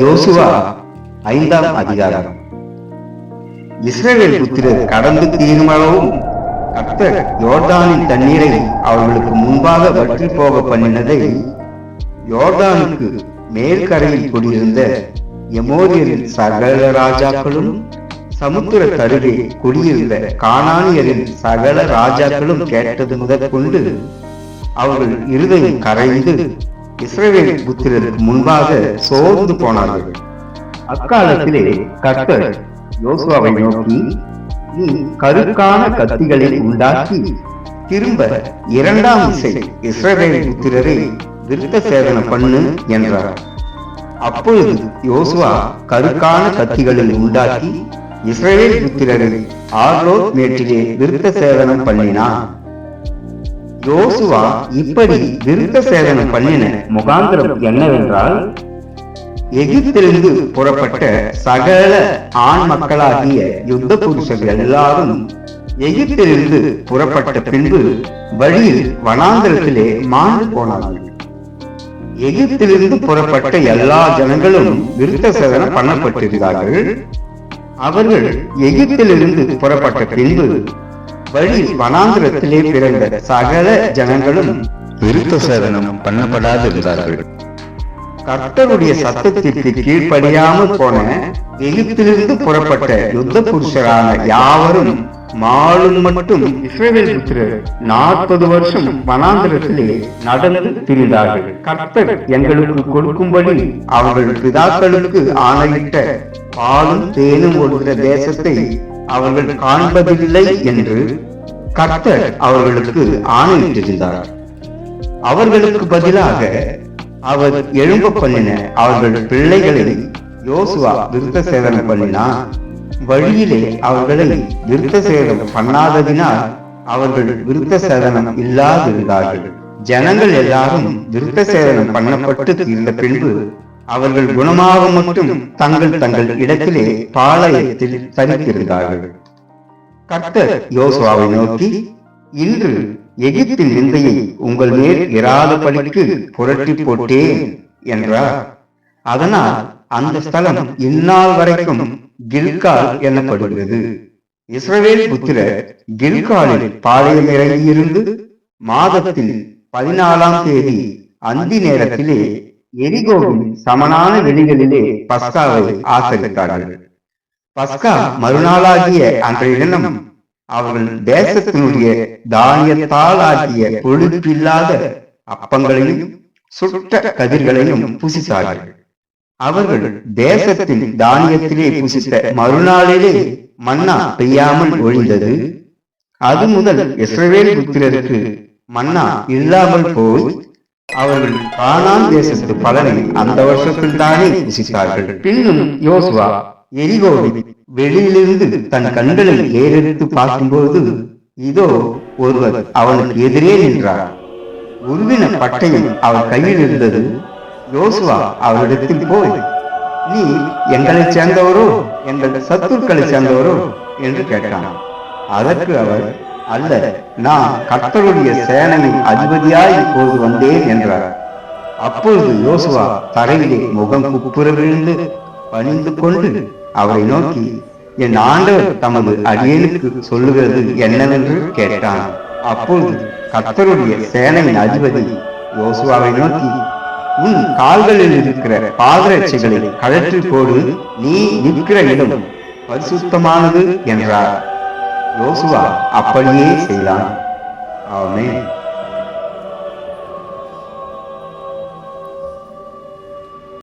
யோசுவா ஐந்தாம் அதிகாரம். இஸ்ரேல் புத்திரர் கடந்து தீருமளவும் கர்த்தர் யோர்தானின் தண்ணீரை அவர்களுக்கு முன்பாக வற்றி போக பண்ணினதை யோர்தானுக்கு மேற்கரையில் குடியிருந்த எமோரியரின் சகல ராஜாக்களும் சமுத்திர தருகே குடியிருந்த காணானியரின் சகல ராஜாக்களும் கேட்டது முதற்கொண்டு அவர்கள் இருதயம் கரைந்து இஸ்ரேலின் புத்திரருக்கு முன்பாக சோர்ந்து போனார்கள். அக்காலத்திலே கர்த்தர் யோசுவாவை நோக்கி நீ கருக்கான கத்திகளை உண்டாக்கி திரும்ப இரண்டாம் இசை இஸ்ரவேல் புத்திரரை விருத்த சேதனம் பண்ணு என்றார். அப்பொழுது யோசுவா கருக்கான கத்திகளை உண்டாக்கி இஸ்ரேல் புத்திரரை ஆர்லோ மேட்டிலே விருத்த சேதனம் பண்ணினான். ஜோசுவா இப்படி விருத்த சேதனம் பண்ணின முகாந்திரம் என்னவென்றால் எகிப்திலிருந்து புறப்பட்ட சகல ஆண் மக்களாகிய யுத்த புருஷர்கள் எல்லாரும் எகிப்திலிருந்து புறப்பட்ட பின்பு வழியில் வனாந்திரத்திலே மாண்டு போனார்கள். எகிப்திலிருந்து புறப்பட்ட எல்லா ஜனங்களும் விருத்த சேதனம் பண்ணப்பட்டிருந்தார்கள். அவர்கள் எகிப்திலிருந்து புறப்பட்ட பின்பு வழி வனாந்திரத்திலே பிறந்த சகல ஜனங்களும் விருத்த சேதனம் பண்ணப்படாதிருந்தார்கள். கர்த்தருடைய சத்தத்திற்கு கீழ்ப்படியாமல் போன எகிப்திலிருந்து புறப்பட்ட யுத்த புருஷரான யாவரும் மாலும் மட்டும் புத்திரர் நாற்பது வருஷம் வனாந்திரத்திலே நடந்து திரிந்தார்கள். கர்த்தர் எங்களுக்கு கொடுக்கும்படி அவர்கள் பிதாக்களுக்கு ஆணையிட்ட பாலும் தேனும் ஓடுகிற தேசத்தை அவர்கள் காண்பதில்லை என்று கர்த்தர் அவர்களுக்கு ஆணையிட்டிருந்தார். அவர்களுக்கு பதிலாக அவர் எழும்ப பண்ணின அவர்கள் பிள்ளைகளை யோசுவா விருத்த சேதனம் பண்ணினார். வழியிலே அவர்களை விருத்த சேதனம் பண்ணாததினால் அவர்கள் விருத்த சேதனம் இல்லாதிருந்தார்கள். ஜனங்கள் எல்லாரும் விருத்த சேதனம் பண்ணப்பட்டு இருந்த பின்பு அவர்கள் குணமாக மட்டும் தங்கள் தங்கள் இடத்திலே பாளையத்தில் தரித்திருந்தார்கள். கர்த்தர் யோசுவாவை நோக்கி இன்று எகிப்தின் நிந்தையை உங்கள் மேல் இராதபடிக்கு புரட்டி போட்டேன் என்றார். அதனால் அந்த ஸ்தலம் இந்நாள் வரைக்கும் கில்கால் எனப்படுகிறது இஸ்ரவேல் புத்திரர் கில்காலில் பாளையம் இறங்கியிருந்து மாதத்தின் பதினாலாம் தேதி அந்தி நேரத்திலே எரிகோவின் சமனான வெளிகளிலே பஸ்காவை ஆசரித்தார்கள். பஸ்கா மறுநாளாகிய அன்றைய தினம் அவர்கள் தேசத்தினுடைய தானியத்தால் ஆகிய கொழுப்பில்லாத அப்பங்களையும் சுட்ட கதிர்களையும் புசித்தார்கள். அவர்கள் தேசத்தின் தானியத்திலே புசித்த மறுநாளிலே மன்னா பெய்யாமல் ஒழிந்தது. அது முதல் இஸ்ரவேல் புத்திரருக்கு மன்னா இல்லாமல் போய் அவர்கள் காணான் தேசத்து பலனை அந்த வருஷத்தில் தானே புசித்தார்கள் பின்னும் யோசுவா எரிகோவை வெளியிலிருந்து தன் கண்களை ஏறெடுத்து பார்க்கும்போது இதோ ஒருவர் அவனுக்கு எதிரே நின்றார். உருவின பட்டயம் அவர் கையில் இருந்தது. யோசுவா அவரிடத்தில் போய் நீ எங்களை சேர்ந்தவரோ? எங்கள் சத்துருக்களை சேர்ந்தவரோ? என்று கேட்டான். அதற்கு அவர் அல்ல நான் கர்த்தருடைய சேனையின் அதிபதியாய் இப்போது வந்தேன் என்றார். அப்பொழுது யோசுவா தரையிலே முகம் குப்புற விழுந்து பணிந்து கொண்டு அவரை நோக்கி என் ஆண்டவர் தமது அடியனுக்கு சொல்லுகிறது என்னவென்று கேட்டான். அப்பொழுது கர்த்தருடைய சேனையின் அதிபதி யோசுவாவை நோக்கி உன் கால்களில் இருக்கிற பாதரட்சிகளை கழற்றி போடு நீ நிற்கிற இடம் பரிசுத்தமானது என்றார். யோசுவா அப்படியே செய்தான் ஆமென்